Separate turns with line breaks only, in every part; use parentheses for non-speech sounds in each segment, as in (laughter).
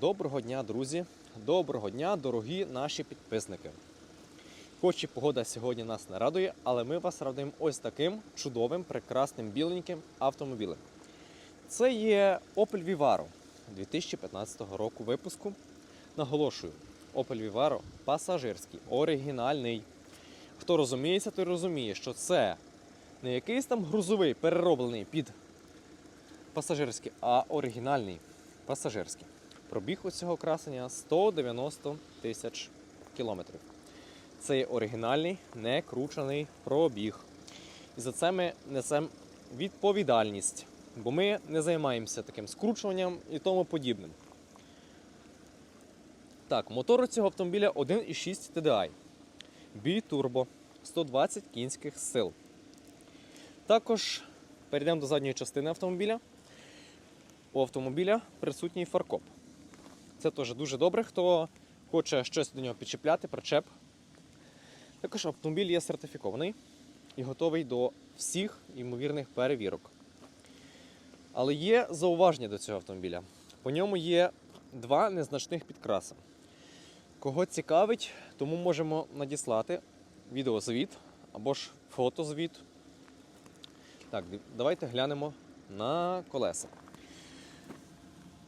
Доброго дня, друзі! Доброго дня, дорогі наші підписники. Хоч і погода сьогодні нас не радує, але ми вас радуємо ось таким чудовим, прекрасним біленьким автомобілем. Це є Opel Vivaro 2015 року випуску. Наголошую, Opel Vivaro пасажирський, оригінальний. Хто розуміється, той розуміє, що це не якийсь там грузовий, перероблений під пасажирський, а оригінальний пасажирський. Пробіг у цього красення 190 тисяч кілометрів. Це є оригінальний, не кручений пробіг. І за це ми несемо відповідальність, бо ми не займаємося таким скручуванням і тому подібним. Так, мотор у цього автомобіля 1,6 TDI. Бітурбо 120 кінських сил. Також перейдемо до задньої частини автомобіля. У автомобіля присутній фаркоп. Це теж дуже добре, хто хоче щось до нього підчіпляти, причеп. Також автомобіль є сертифікований і готовий до всіх ймовірних перевірок. Але є зауваження до цього автомобіля. По ньому є два незначних підкраси. Кого цікавить, тому можемо надіслати відеозвіт або ж фотозвіт. Так, давайте глянемо на колеса.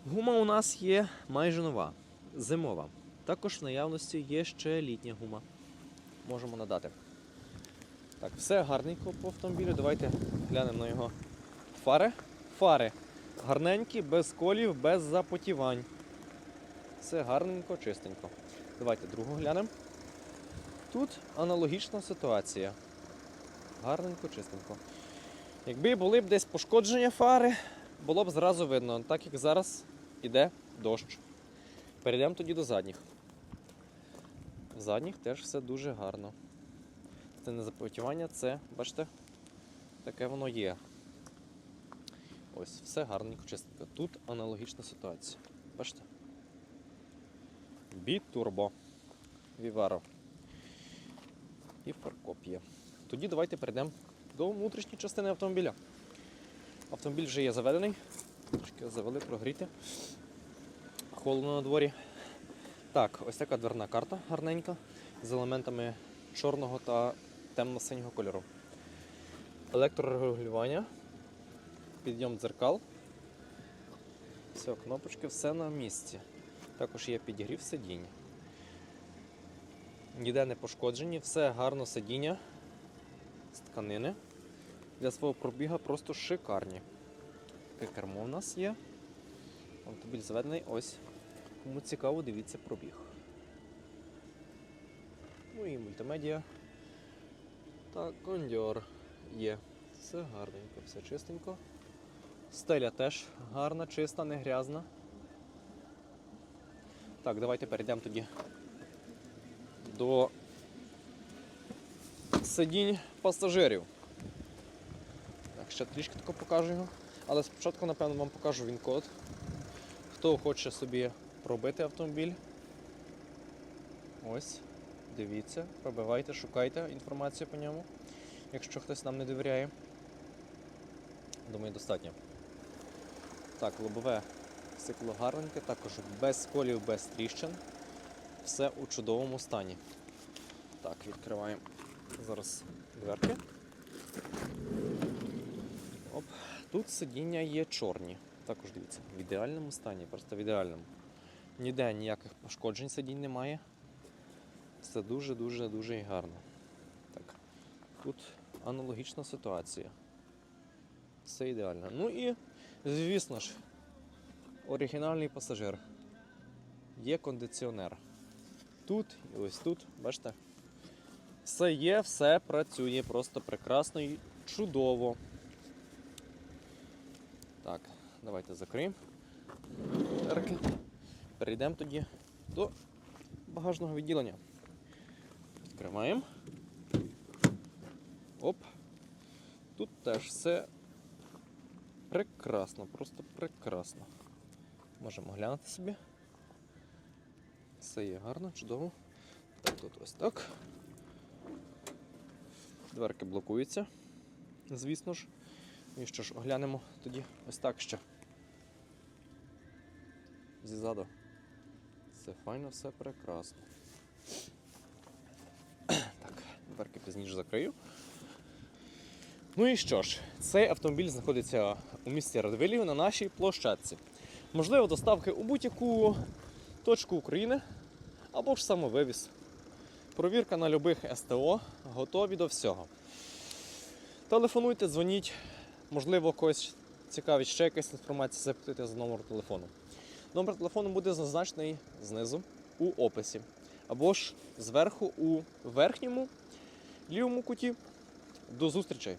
Гума у нас є майже нова, зимова. Також в наявності є ще літня гума. Можемо надати. Так, все гарненько по автомобілю. Давайте глянемо на його фари. Фари гарненькі, без колів, без запотівань. Все гарненько, чистенько. Давайте другу глянемо. Тут аналогічна ситуація. Гарненько, чистенько. Якби були б десь пошкодження фари, було б зразу видно, так як зараз іде дощ. Перейдемо тоді до задніх. В задніх теж все дуже гарно. Це не запотівання, це, бачите, таке воно є. Ось, все гарненько чистенько. Тут аналогічна ситуація. Бачите? Бітурбо. Віваро. І є. Тоді давайте перейдемо до внутрішньої частини автомобіля. Автомобіль вже є заведений. Трошки завели, прогріти. Холодно на дворі. Так, ось така дверна карта гарненька з елементами чорного та темно-синього кольору. Електрорегулювання, підйом дзеркал. Все, кнопочки, все на місці. Також є підігрів сидінь. Ніде не пошкоджені, все гарно сидіння з тканини. Для свого пробіга просто шикарні. Таке кермо в нас є. Автомобіль заведений ось. Кому цікаво, дивіться пробіг. Ну і мультимедіа. Та кондьор є. Все гарненько, все чистенько. Стеля теж гарна, чиста, не грязна. Так, давайте перейдемо тоді до сидінь пасажирів. Так, ще трішки тако покажу його. Але спочатку, напевно, вам покажу він код. Хто хоче собі пробити автомобіль. Ось, дивіться, пробивайте, шукайте інформацію по ньому, якщо хтось нам не довіряє. Думаю, достатньо. Так, лобове стекло гарненьке, також без сколів, без тріщин. Все у чудовому стані. Так, відкриваємо зараз дверки. Оп. Тут сидіння є чорні. Також дивіться, в ідеальному стані, просто в ідеальному. Ніде ніяких пошкоджень сидінь немає. Все дуже-дуже дуже і гарно. Так. Тут аналогічна ситуація. Все ідеально. Ну і, звісно ж, оригінальний пасажир. Є кондиціонер. Тут і ось тут, бачите? Все є, все працює просто прекрасно і чудово. Так, давайте закриємо. Перейдемо тоді до багажного відділення. Відкриваємо. Оп. Тут теж все прекрасно, просто прекрасно. Можемо глянути собі. Все є гарно, чудово. Так, тут ось так. Дверки блокуються, звісно ж. І що ж, оглянемо тоді ось так ще. Зізаду. Все файно, все прекрасно. (clears throat) Так, дверки пізніше закрию. Ну і що ж, цей автомобіль знаходиться у місті Радвилів на нашій площадці. Можливо, доставки у будь-яку точку України або ж самовивіз. Провірка на любих СТО, готові до всього. Телефонуйте, дзвоніть, можливо, когось цікавить ще якась інформація, запитайте за номер телефону. Номер телефону буде зазначений знизу у описі. Або ж зверху у верхньому лівому куті. До зустрічей!